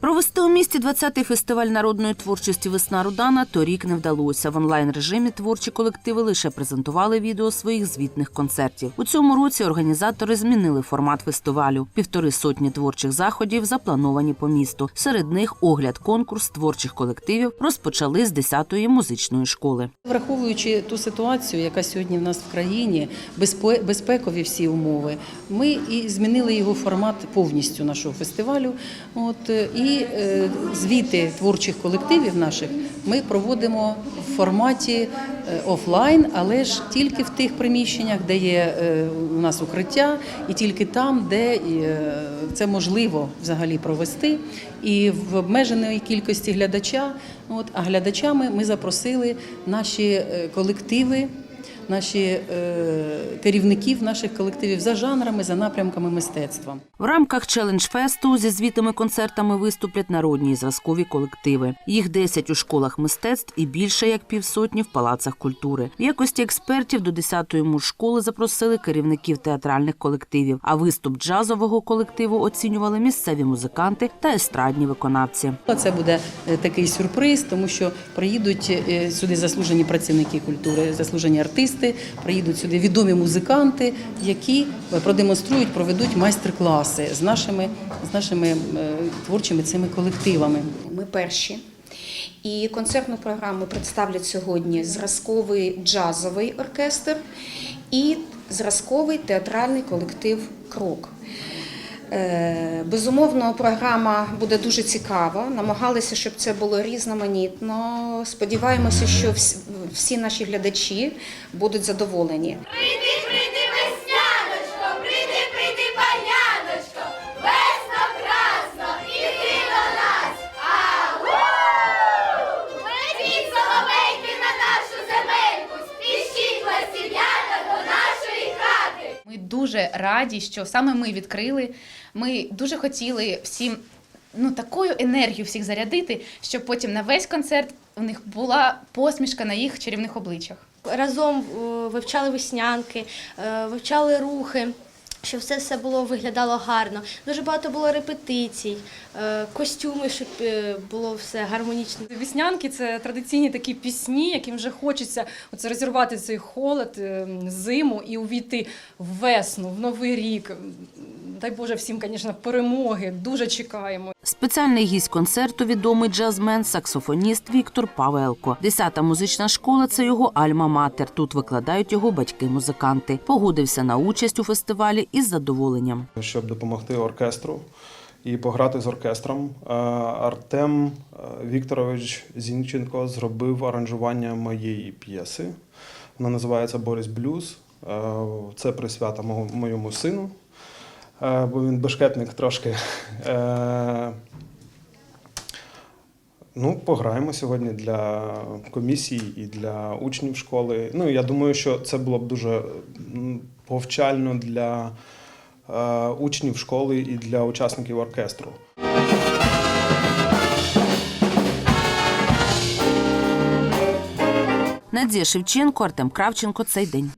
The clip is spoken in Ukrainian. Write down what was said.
Провести у місті 20-й фестиваль народної творчості Весна Рудана торік не вдалося. В онлайн режимі творчі колективи лише презентували відео своїх звітних концертів. У цьому році організатори змінили формат фестивалю. Півтори сотні творчих заходів заплановані по місту. Серед них огляд конкурс творчих колективів розпочали з 10-ї музичної школи. Враховуючи ту ситуацію, яка сьогодні в нас в країні, безпе- безпекові всі умови, ми і змінили його формат повністю нашого фестивалю. От е, і е, звіти творчих колективів наших ми проводимо в форматі е, офлайн, але ж тільки в тих приміщеннях, де є е, у нас укриття, і тільки там, де це можливо взагалі провести, і в обмеженої кількості глядача. От, а глядачами ми запросили наші колективи, наші е, керівників наших колективів за жанрами, за напрямками мистецтва. В рамках челендж-фесту зі звітами концертами виступлять народні і зразкові колективи. Їх 10 у школах мистецтв і більше як півсотні в палацах культури. В якості експертів до 10-ї мужшколи запросили керівників театральних колективів. А виступ джазового колективу оцінювали місцеві музиканти та естрадні виконавці. Це буде е, такий сюрприз, тому що приїдуть е, сюди заслужені працівники культури, заслужені артисти, приїдуть сюди відомі музиканти, які е, продемонструють, проведуть майстер-класи з нашими, з нашими е, творчими цими колективами. Ми перші. І концертну програму представлять сьогодні зразковий джазовий оркестр і зразковий театральний колектив Крок. Е, Безумовно, програма буде дуже цікава. Намагалися, щоб це було різноманітно. Сподіваємося, що всі- наші глядачі будуть задоволені. Прийди, прийди, дуже раді, що саме ми відкрили. Ми дуже хотіли всім ну, такою енергію всіх зарядити, щоб потім на весь концерт у них була посмішка на їх чарівних обличчях. разом е, вивчали веснянки, е, вивчали рухи. Щоб все все було виглядало гарно. Дуже багато було репетицій, е, костюми, щоб е, було все гармонічно. Віснянки це традиційні такі пісні, яким вже хочеться оце розірвати цей холод, е, зиму і увійти в весну, в новий рік. Дай Боже всім, звісно, перемоги. Дуже чекаємо. Спеціальний гість концерту відомий джазмен, саксофоніст Віктор Павелко. Десята музична школа це його альма-матер. Тут викладають його батьки-музиканти. Погодився на участь у фестивалі із задоволенням. щоб допомогти оркестру і пограти з оркестром. Е, Артем е, Вікторович Зінченко зробив аранжування моєї п'єси. Вона називається Борис Блюз. Е, Це присвята моєму сину, бо він бешкетник трошки. Е, Ну, пограємо сьогодні для комісії і для учнів школи. Ну, я думаю, що це було б дуже повчально для е, учнів школи і для учасників оркестру. Надія Шевченко, Артем Кравченко. Цей день.